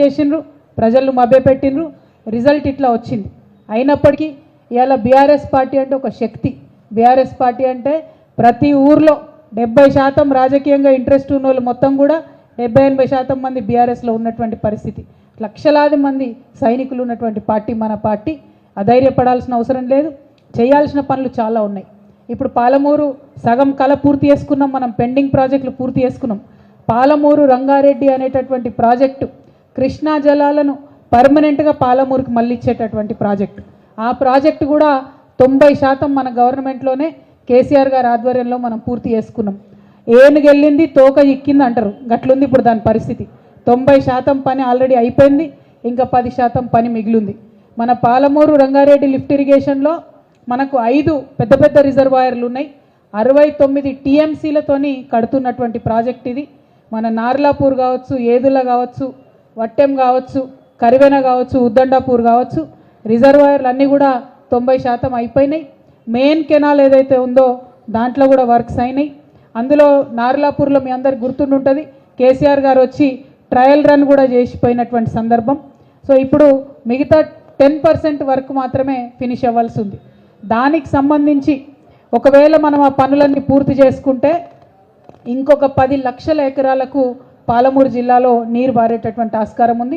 చేసిండ్రు ప్రజలను మభ్యపెట్టిండ్రు రిజల్ట్ ఇట్లా వచ్చింది. అయినప్పటికీ ఇవాళ బీఆర్ఎస్ పార్టీ అంటే ఒక శక్తి. బీఆర్ఎస్ పార్టీ అంటే ప్రతి ఊర్లో డెబ్బై శాతం రాజకీయంగా ఇంట్రెస్ట్ ఉన్న వాళ్ళు మొత్తం కూడా డెబ్బై ఎనభై శాతం మంది బీఆర్ఎస్లో ఉన్నటువంటి పరిస్థితి. లక్షలాది మంది సైనికులు ఉన్నటువంటి పార్టీ మన పార్టీ. అధైర్యపడాల్సిన అవసరం లేదు. చేయాల్సిన పనులు చాలా ఉన్నాయి. ఇప్పుడు పాలమూరు సగం కళ పూర్తి చేసుకున్నాం. మనం పెండింగ్ ప్రాజెక్టులు పూర్తి చేసుకున్నాం. పాలమూరు రంగారెడ్డి అనేటటువంటి ప్రాజెక్టు కృష్ణా జలాలను పర్మనెంట్గా పాలమూరుకి మళ్ళీ ఇచ్చేటటువంటి ప్రాజెక్టు. ఆ ప్రాజెక్టు కూడా తొంభై శాతం మన గవర్నమెంట్లోనే కేసీఆర్ గారి ఆధ్వర్యంలో మనం పూర్తి చేసుకున్నాం. ఏనుగెళ్ళింది తోక ఎక్కింది అంటారు. గట్లుంది ఇప్పుడు దాని పరిస్థితి. తొంభై శాతం పని ఆల్రెడీ అయిపోయింది ఇంకా పది శాతం పని మిగిలింది. మన పాలమూరు రంగారెడ్డి లిఫ్ట్ ఇరిగేషన్లో మనకు ఐదు పెద్ద పెద్ద రిజర్వాయర్లు ఉన్నాయి. అరవై తొమ్మిది టీఎంసీలతోని కడుతున్నటువంటి ప్రాజెక్ట్ ఇది. మన నార్లాపూర్ కావచ్చు ఏదుల కావచ్చు వట్టెం కావచ్చు కరివెన కావచ్చు ఉద్దండాపూర్ కావచ్చు రిజర్వాయర్లు అన్నీ కూడా తొంభై శాతం అయిపోయినాయి. మెయిన్ కెనాల్ ఏదైతే ఉందో దాంట్లో కూడా వర్క్స్ అయినాయి. అందులో నార్లాపూర్లో మీ అందరికి గుర్తుండుంటుంది కేసీఆర్ గారు వచ్చి ట్రయల్ రన్ కూడా చేసిపోయినటువంటి సందర్భం. సో ఇప్పుడు మిగతా టెన్ పర్సెంట్ వర్క్ మాత్రమే ఫినిష్ అవ్వాల్సి ఉంది దానికి సంబంధించి ఒకవేళ మనం ఆ పనులన్నీ పూర్తి చేసుకుంటే ఇంకొక పది లక్షల ఎకరాలకు పాలమూరు జిల్లాలో నీరు బారేటటువంటి ఆస్కారం ఉంది.